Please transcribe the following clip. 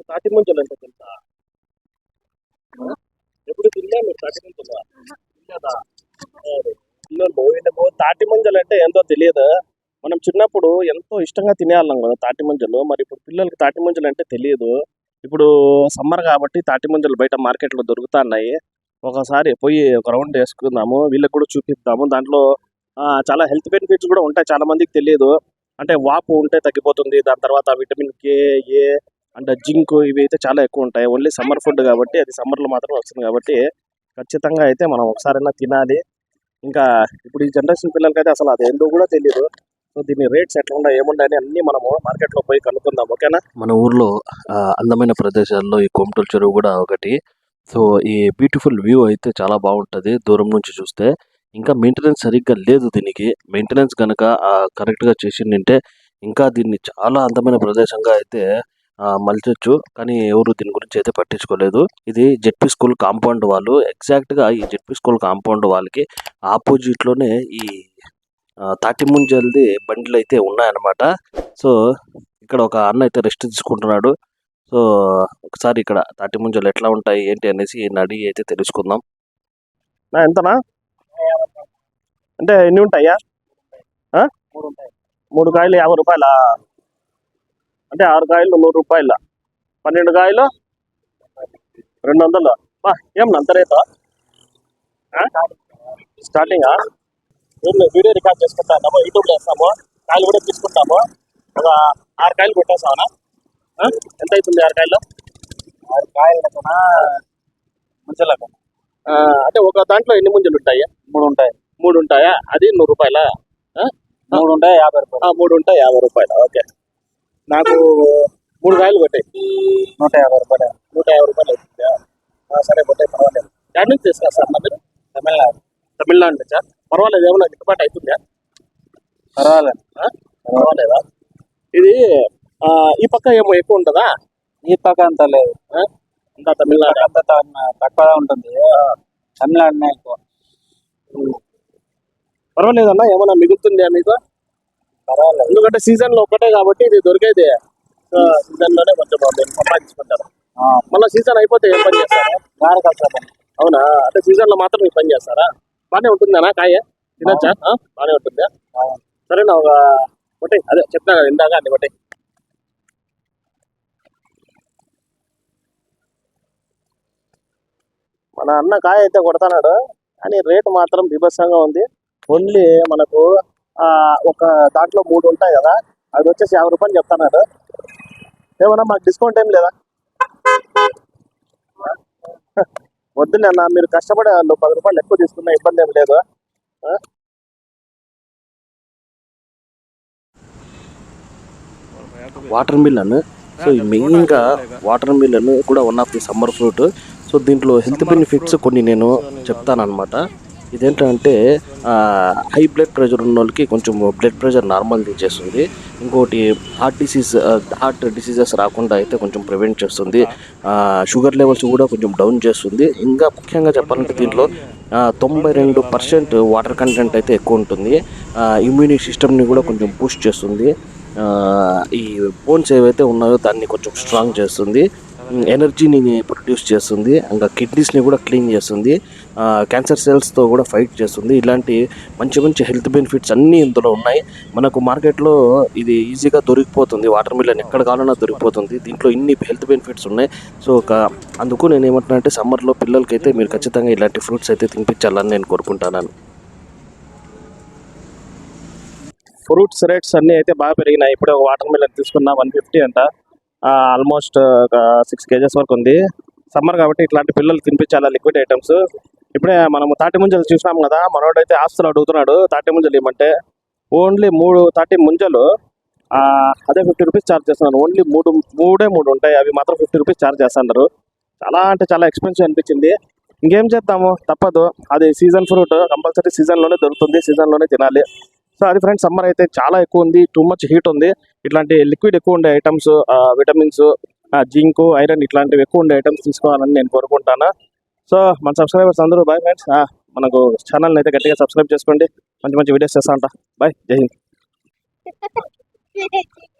మీకు తాటి ముంజలు అంటే తెలుసా? ఎప్పుడు తిన్నా మీరు తాటి ముంజలు? తిన్నదా పిల్లలు వీళ్ళకు తాటి ముంజలు అంటే ఏందో తెలియదు? మనం చిన్నప్పుడు ఎంతో ఇష్టంగా తినేవాళ్ళం కదా తాటి ముంజలు. మరి ఇప్పుడు పిల్లలకి తాటి ముంజలు అంటే తెలియదు. ఇప్పుడు సమ్మర్ కాబట్టి తాటి ముంజలు బయట మార్కెట్లో దొరుకుతున్నాయి. ఒకసారి పోయి ఒక రౌండ్ వేసుకుందాము. వీళ్ళకి కూడా చూపిద్దాము. దాంట్లో చాలా హెల్త్ బెనిఫిట్స్ కూడా ఉంటాయి. చాలా మందికి తెలియదు. అంటే వాపు ఉంటే తగ్గిపోతుంది. దాని తర్వాత vitamin K A and zinc ఇవి అయితే చాలా ఎక్కువ ఉంటాయి. ఓన్లీ సమ్మర్ ఫుడ్ కాబట్టి అది సమ్మర్లో మాత్రమే వస్తుంది కాబట్టి ఖచ్చితంగా అయితే మనం ఒకసారైనా తినాలి. ఇంకా ఇప్పుడు ఈ జనరేషన్ పిల్లలకైతే అసలు అది ఎందుకు కూడా తెలియదు సో దీని రేట్స్ ఎట్లా ఉన్నాయి ఏముండాయని అన్ని మనము మార్కెట్లో పోయి కనుక్కుందాం. ఓకేనా? మన ఊర్లో అందమైన ప్రదేశాల్లో ఈ కోమటోల్ చెరువు కూడా ఒకటి. సో ఈ బ్యూటిఫుల్ వ్యూ అయితే చాలా బాగుంటుంది దూరం నుంచి చూస్తే. ఇంకా మెయింటెనెన్స్ సరిగ్గా లేదు దీనికి. మెయింటెనెన్స్ కనుక కరెక్ట్గా చేసిందంటే ఇంకా దీన్ని చాలా అందమైన ప్రదేశంగా అయితే మలచొచ్చు. కానీ ఎవరు దీని గురించి అయితే పట్టించుకోలేదు. ఇది జెడ్పీ స్కూల్ కాంపౌండ్ వాళ్ళు. ఎగ్జాక్ట్గా ఈ జెడ్పీ స్కూల్ కాంపౌండ్ వాళ్ళకి ఆపోజిట్లోనే ఈ ఆ, తాటి ముంజల్ది బండ్లు అయితే ఉన్నాయన్నమాట. సో ఇక్కడ ఒక అన్న అయితే రెస్ట్ తీసుకుంటున్నాడు. సో ఒకసారి ఇక్కడ తాటి ముంజలు ఎట్లా ఉంటాయి ఏంటి అనేసి అడిగి అయితే తెలుసుకుందాం. నా ఎంతనా? అంటే ఎన్ని ఉంటాయా? మూడు కాయలు యాభై రూపాయల? అంటే ఆరు కాయలు నూరు రూపాయల. పన్నెండు కాయలు రెండు వందలు. బా ఏం అంత రేటు? స్టార్టింగా? వీడియో రికార్డ్ చేసుకుంటాము యూట్యూబ్లో వేస్తాము కాయలు కూడా తీసుకుంటాము. ఒక ఆరు కాయలు కొట్టేస్తామనా? ఎంత అవుతుంది ఆరు కాయలు? ఆరు కాయలు ముంజలకు అంటే ఒక దాంట్లో ఎన్ని ముంజలు ఉంటాయి? మూడు ఉంటాయి. మూడు ఉంటాయా? అది నూరు రూపాయల? మూడు ఉంటాయి యాభై రూపాయలు. మూడు ఉంటాయి యాభై రూపాయలు. ఓకే. నాకు మూడు కాయలు కొట్టాయి నూట యాభై రూపాయలు. నూట యాభై రూపాయలు అవుతుందా. సరే కొట్టాయి పర్వాలేదు. ఎక్కడి నుంచి తీసుకొస్తారు మీరు తమిళనాడు. తమిళనాడు నుంచా? పర్వాలేదు ఏమన్నా గిట్టుబాటు అవుతుందా? పర్వాలేదు. పర్వాలేదా? ఇది ఈ పక్క ఏమో ఎక్కువ ఉంటుందా? ఈ పక్క అంత లేదు? అంతా తమిళనాడు? అంత తక్కువ ఉంటుంది. తమిళనాడునే ఎక్కువ. పర్వాలేదన్నా ఏమన్నా మిగులుతుందా మీకు? ఎందుకంటే సీజన్లో ఒకటే కాబట్టి ఇది దొరికేది. సీజన్లోనే కొంచెం సంపాదించుకుంటారు. మళ్ళీ సీజన్ అయిపోతే ఏం పని చేస్తారా? గారెకాయ అవునా? అంటే సీజన్లో మాత్రం ఈ పని చేస్తారా? బానే ఉంటుందనా కాయ? తినచ్చా? బానే ఉంటుందా? సరేనా ఒక ఒకటి. అదే చెప్తా కదా ఇందాక అది ఒకటి. మన అన్న కాయ అయితే కొడతాడు కానీ రేటు మాత్రం బీభత్సంగా ఉంది. ఓన్లీ మనకు ఒక దాంట్లో మూడు ఉంటాయి కదా అది వచ్చేసి యాభై రూపాయలు చెప్తాను ఏమన్నా మాకు డిస్కౌంట్ ఏం లేదా? వద్దులే అన్న మీరు కష్టపడే వాళ్ళు పది రూపాయలు ఎక్కువ తీసుకున్న ఇబ్బంది ఏం లేదు. Watermelon. సో ఈ మెయిన్గా వాటర్ మిల్లన్ కూడా one of the summer fruit. So దీంట్లో హెల్త్ బెనిఫిట్స్ కొన్ని నేను చెప్తాను అనమాట ఇదేంటంటే హై బ్లడ్ ప్రెషర్ ఉన్న వాళ్ళకి కొంచెం బ్లడ్ ప్రెషర్ నార్మల్ తీసేస్తుంది. ఇంకోటి హార్ట్ డిసీజ్ హార్ట్ డిసీజెస్ రాకుండా అయితే కొంచెం ప్రివెంట్ చేస్తుంది. షుగర్ లెవెల్స్ కూడా కొంచెం డౌన్ చేస్తుంది. ఇంకా ముఖ్యంగా చెప్పాలంటే దీంట్లో తొంభై రెండు పర్సెంట్ వాటర్ కంటెంట్ అయితే ఎక్కువ ఉంటుంది. ఇమ్యూని సిస్టమ్ని కూడా కొంచెం బూస్ట్ చేస్తుంది. ఈ బోన్స్ ఏవైతే ఉన్నాయో దాన్ని కొంచెం స్ట్రాంగ్ చేస్తుంది. ఎనర్జీని ప్రొడ్యూస్ చేస్తుంది ఇంకా కిడ్నీస్ని కూడా క్లీన్ చేస్తుంది క్యాన్సర్ సెల్స్తో కూడా ఫైట్ చేస్తుంది. ఇలాంటి మంచి మంచి హెల్త్ బెనిఫిట్స్ అన్నీ ఇందులో ఉన్నాయి. మనకు మార్కెట్లో ఇది ఈజీగా దొరికిపోతుంది. వాటర్ మిలన్ ఎక్కడ కావాలన్నా దొరికిపోతుంది. దీంట్లో ఇన్ని హెల్త్ బెనిఫిట్స్ ఉన్నాయి. సో ఒక అందుకు నేను ఏమంటున్నా అంటే సమ్మర్లో పిల్లలకైతే మీరు ఖచ్చితంగా ఇలాంటి ఫ్రూట్స్ అయితే తినిపించాలని నేను కోరుకుంటున్నాను. ఫ్రూట్స్ రేట్స్ అన్నీ అయితే బాగా పెరిగినాయి. ఇప్పుడు ఒక వాటర్ మిలన్ తీసుకున్నా వన్ ఫిఫ్టీ అంట. ఆల్మోస్ట్ ఒక సిక్స్ కేజెస్ వరకు ఉంది. సమ్మర్ కాబట్టి ఇట్లాంటి పిల్లలు తినిపించాలి లిక్విడ్ ఐటమ్స్ ఇప్పుడే మనము తాటి ముంజలు చూసినాం కదా మనోడైతే ఆస్తులు అడుగుతున్నాడు. తాటి ముంజలు ఇవ్వమంటే ఓన్లీ మూడు తాటి ముంజలు అదే ఫిఫ్టీ రూపీస్ ఛార్జ్ చేస్తున్నారు ఓన్లీ మూడు మూడే మూడు ఉంటాయి. అవి మాత్రం ఫిఫ్టీ రూపీస్ ఛార్జ్ చేస్తున్నారు. చాలా అంటే చాలా ఎక్స్పెన్సివ్ అనిపించింది. ఇంకేం చేద్దాము? తప్పదు. అది సీజన్ ఫ్రూట్ కంపల్సరీ సీజన్లోనే దొరుకుతుంది. సీజన్లోనే తినాలి. సో అది ఫ్రెండ్స్ సమ్మర్ అయితే చాలా ఎక్కువ ఉంది. టూ మచ్ హీట్ ఉంది. ఇట్లాంటి లిక్విడ్ ఎక్కువ ఉండే ఐటమ్స్ విటమిన్స్ జింక్ ఐరన్ ఇట్లాంటివి ఎక్కువ ఉండే ఐటమ్స్ తీసుకోవాలని నేను కోరుకుంటాను. సో మన సబ్స్క్రైబర్స్ అందరూ బాయ్ ఫ్రెండ్స్ మనకు ఛానల్ని అయితే గట్టిగా సబ్స్క్రైబ్ చేసుకోండి. మంచి మంచి వీడియోస్ చేస్తా ఉంటా. బాయ్ జై హింద్.